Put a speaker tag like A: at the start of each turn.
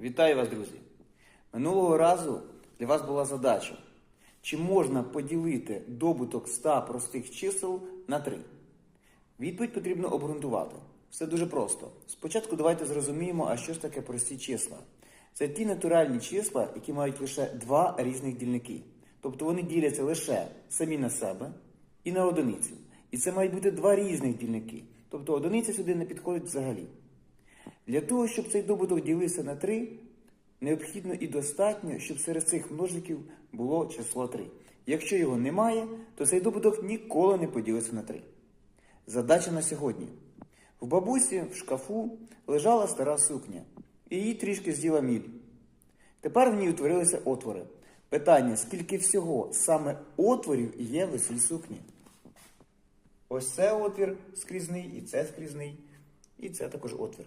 A: Вітаю вас, друзі! Минулого разу для вас була задача, чи можна поділити добуток 100 простих чисел на 3? Відповідь потрібно обґрунтувати. Все дуже просто. Спочатку давайте зрозуміємо, а що ж таке прості числа. Це ті натуральні числа, які мають лише два різних дільники. Тобто вони діляться лише самі на себе і на одиницю. І це мають бути два різних дільники. Тобто одиниця сюди не підходить взагалі. Для того, щоб цей добуток ділився на 3, необхідно і достатньо, щоб серед цих множників було число 3. Якщо його немає, то цей добуток ніколи не поділиться на 3. Задача на сьогодні. В бабусі в шкафу лежала стара сукня, і її трішки з'їла міль. Тепер в ній утворилися отвори. Питання, скільки всього саме отворів є в цій сукні? Ось це отвір скрізний, і це скрізний, і це також отвір.